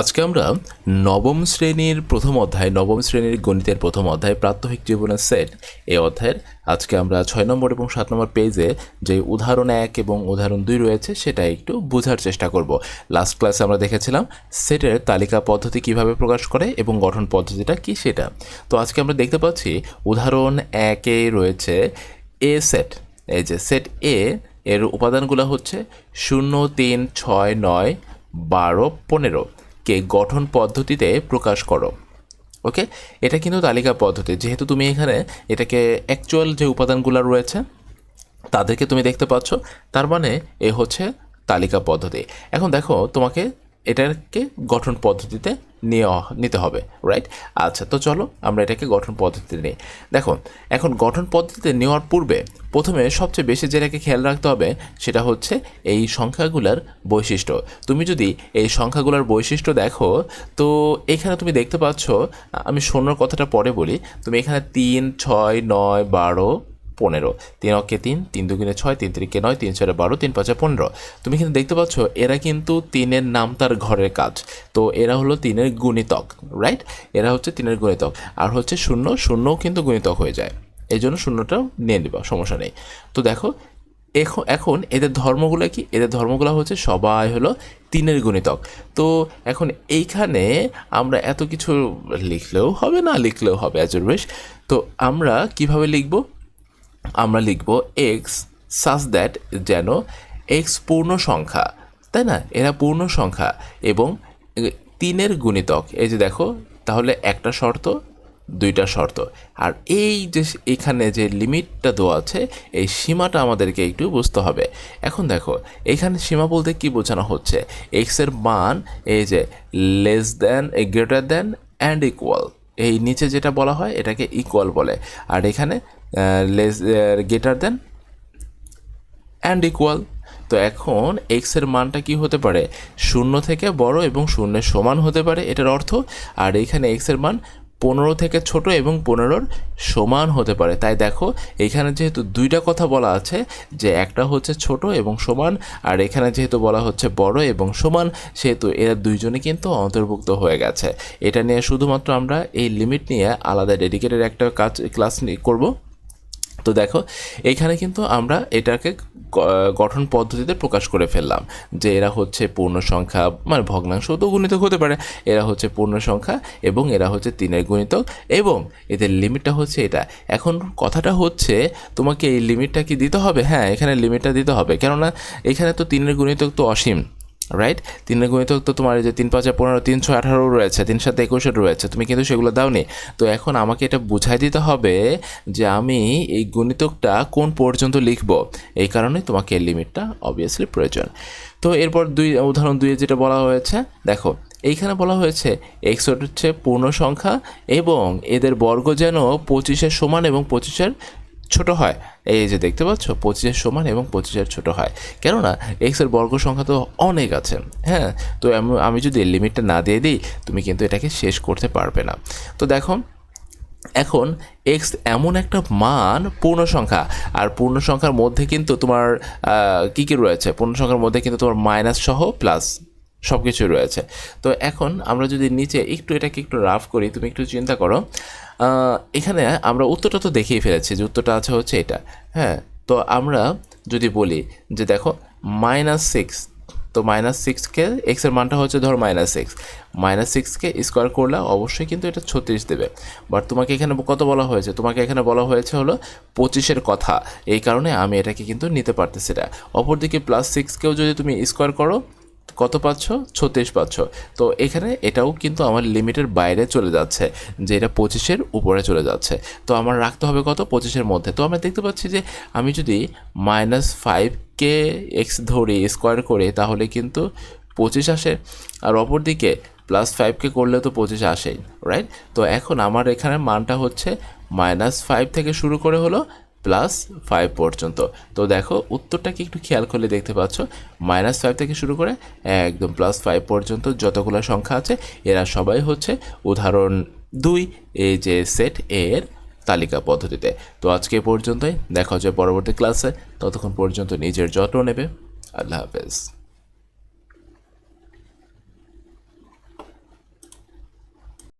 আজকে আমরা নবম শ্রেণির প্রথম অধ্যায়, নবম শ্রেণির গণিতের প্রথম অধ্যায়, প্রাত্যহিক জীবনের সেট এই অধ্যায়ের। আজকে আমরা ছয় নম্বর এবং সাত নম্বর পেজে যে উদাহরণ এক এবং উদাহরণ দুই রয়েছে, সেটা একটু বোঝার চেষ্টা করব। লাস্ট ক্লাসে আমরা দেখেছিলাম সেটের তালিকা পদ্ধতি কীভাবে প্রকাশ করে এবং গঠন পদ্ধতিটা কি সেটা। তো আজকে আমরা দেখতে পাচ্ছি উদাহরণ একে রয়েছে এ সেট। এই যে সেট এ, এর উপাদানগুলো হচ্ছে শূন্য, তিন, ছয়, নয়, বারো, পনেরো। কে গঠন পদ্ধতিতে প্রকাশ করো। ওকে? এটা কিন্তু তালিকা পদ্ধতি। যেহেতু তুমি এখানে এটাকে অ্যাকচুয়াল যে উপাদানগুলো রয়েছে, তাদেরকে তুমি দেখতে পাচ্ছ, তার মানে এ হচ্ছে তালিকা পদ্ধতি। এখন দেখো তোমাকে এটাকে গঠন পদ্ধতিতে নেওয়া, নিতে হবে রাইট আচ্ছা তো চলো আমরা এটাকে গঠন পদ্ধতিতে নিই। দেখো, এখন গঠন পদ্ধতিতে নেওয়ার পূর্বে প্রথমে সবচেয়ে বেশি যেটাকে খেয়াল রাখতে হবে সেটা হচ্ছে এই সংখ্যাগুলার বৈশিষ্ট্য। তুমি যদি এই সংখ্যাগুলোর বৈশিষ্ট্য দেখো, তো এখানে তুমি দেখতে পাচ্ছ, আমি শূন্যর কথাটা পরে বলি, তুমি এখানে তিন, ছয়, নয়, বারো পনেরো। তিন অক্ষে তিন তিন দুগুণে ছয়, তিন তিরিকে নয়, তিন চারে বারো, তিন পাঁচে পনেরো। তুমি কিন্তু দেখতে পাচ্ছ, এরা কিন্তু তিনের নাম তার ঘরের কাজ। তো এরা হলো তিনের গুণিতক রাইট এরা হচ্ছে তিনের গুণিতক। আর হচ্ছে শূন্য, শূন্যও কিন্তু গুণিতক হয়ে যায়। এই জন্য শূন্যটাও নিয়ে নিবা, সমস্যা নেই। তো দেখো এখন এখন এদের ধর্মগুলো কি? এদের ধর্মগুলো হচ্ছে সবাই হলো তিনের গুণিতক। তো এখন এইখানে আমরা এত কিছু লিখলেও হবে না, লিখলেও হবে অ্যাজুর বেশ তো আমরা কীভাবে লিখব? আমরা লিখব এক্স সাস দ্যাট যেন এক্স পূর্ণ সংখ্যা, তাই না? এরা পূর্ণ সংখ্যা এবং তিনের গুণিতক। এই যে দেখো, তাহলে একটা শর্ত, দুইটা শর্ত। আর এই যে এখানে যে লিমিটটা দেওয়া আছে, এই সীমাটা আমাদেরকে একটু বুঝতে হবে। এখন দেখো, এখানে সীমা বলতে কি বোঝানো হচ্ছে? এক্সের মান এই যে less than greater than and equal এই নিচে যেটা বলা হয়, এটাকে ইকুয়াল বলে। আর এখানে less greater than and equal তো এখন এক্সের মানটা কি হতে পারে? শূন্য থেকে বড় এবং শূন্যের সমান হতে পারে, এটার অর্থ। আর এখানে এক্সের মান পনেরো থেকে ছোট এবং পনেরোর সমান হতে পারে। তাই দেখো, এখানে যেহেতু দুইটা কথা বলা আছে, যে একটা হচ্ছে ছোট এবং সমান, আর এখানে যেহেতু বলা হচ্ছে বড় এবং সমান, সেহেতু এরা দুইজনে কিন্তু অন্তর্ভুক্ত হয়ে গেছে। এটা নিয়ে শুধুমাত্র আমরা এই লিমিট নিয়ে আলাদা ডেডিকেটেড একটা কাজ ক্লাস করব। তো দেখো, এখানে কিন্তু আমরা এটাকে গঠন পদ্ধতিতে প্রকাশ করে ফেললাম যে এরা হচ্ছে পূর্ণ সংখ্যা মানে ভগ্নাংশ তো গুণিতক হতে পারে। এরা হচ্ছে পূর্ণ সংখ্যা এবং এরা হচ্ছে তিনের গুণিতক এবং এদের লিমিটটা হচ্ছে এটা। এখন কথাটা হচ্ছে, তোমাকে এই লিমিটটা কি দিতে হবে? হ্যাঁ এখানে লিমিটটা দিতে হবে। কেননা এখানে তো তিনের গুণিতক তো অসীম। রাইট তিনের গুণিতক তো তোমার যে তিন পাঁচে পনেরো, তিন ছয় আঠারো রয়েছে, তিন সাথে একুশে রয়েছে, তুমি কিন্তু সেগুলো দাওনি। তো এখন আমাকে এটা বুঝাই দিতে হবে যে আমি এই গুণিতকটা কোন পর্যন্ত লিখব। এই কারণে তোমাকে লিমিটটা অবভিয়াসলি প্রয়োজন। তো এরপর দুই উদাহরণ দুইয়ে যেটা বলা হয়েছে, দেখো, এইখানে বলা হয়েছে এক্স হচ্ছে পূর্ণ সংখ্যা এবং এদের বর্গ যেন পঁচিশের সমান এবং পঁচিশের ছোট হয়। এই যে দেখতে পাচ্ছ, পঁচিশের সমান এবং পঁচিশের ছোট হয়। কেননা এক্সের বর্গ সংখ্যা তো অনেক আছে। হ্যাঁ তো আমি যদি লিমিটটা না দিয়ে দিই, তুমি কিন্তু এটাকে শেষ করতে পারবে না। তো দেখো, এখন এক্স এমন একটা মান পূর্ণ সংখ্যা। আর পূর্ণ সংখ্যার মধ্যে কিন্তু তোমার কী কী রয়েছে? পূর্ণ সংখ্যার মধ্যে কিন্তু তোমার মাইনাস সহ প্লাস সব কিছু রয়েছে। তো এখন আমরা যদি নিচে একটু এটাকে একটু রাফ করি, তুমি একটু চিন্তা করো। এখানে আমরা উত্তরটা তো দেখেই ফেলেছি যে উত্তরটা আছে হচ্ছে এটা। হ্যাঁ তো আমরা যদি বলি যে দেখো মাইনাস সিক্স তো মাইনাস সিক্সকে এক্সের মানটা হচ্ছে ধর মাইনাস সিক্স মাইনাস সিক্সকে স্কোয়ার করলে অবশ্যই কিন্তু এটা ছত্রিশ দেবে। বাট তোমাকে এখানে কত বলা হয়েছে? তোমাকে এখানে বলা হয়েছে হলো পঁচিশের কথা। এই কারণে আমি এটাকে কিন্তু নিতে পারতেছি না। অপরদিকে প্লাস সিক্সকেও যদি তুমি স্কোয়ার করো কত পাচ্ছ? ছত্রিশ পাচ্ছ। তো এখানে এটাও কিন্তু আমার লিমিটের বাইরে চলে যাচ্ছে, যে এটা পঁচিশের উপরে চলে যাচ্ছে। তো আমার রাখতে হবে কত? পঁচিশের মধ্যে। তো আমরা দেখতে পাচ্ছি যে আমি যদি মাইনাস ফাইভকে এক্স ধরি স্কোয়ার করে, তাহলে কিন্তু পঁচিশ আসে। আর অপর দিকে প্লাস ফাইভকে করলে তো পঁচিশ আসেই রাইট তো এখন আমার এখানে মানটা হচ্ছে মাইনাস ফাইভ থেকে শুরু করে হলো প্লাস ফাইভ পর্যন্ত। তো দেখো, উত্তরটাকে একটু খেয়াল করলে দেখতে পাচ্ছ মাইনাস ফাইভ থেকে শুরু করে একদম প্লাস ফাইভ পর্যন্ত যতগুলো সংখ্যা আছে, এরা সবাই হচ্ছে উদাহরণ দুই, এই যে সেট এর তালিকা পদ্ধতিতে। তো আজকে পর্যন্তই, দেখা হচ্ছে পরবর্তী ক্লাসে ততক্ষণ পর্যন্ত নিজের যত্ন নেবে। আল্লাহ হাফেজ।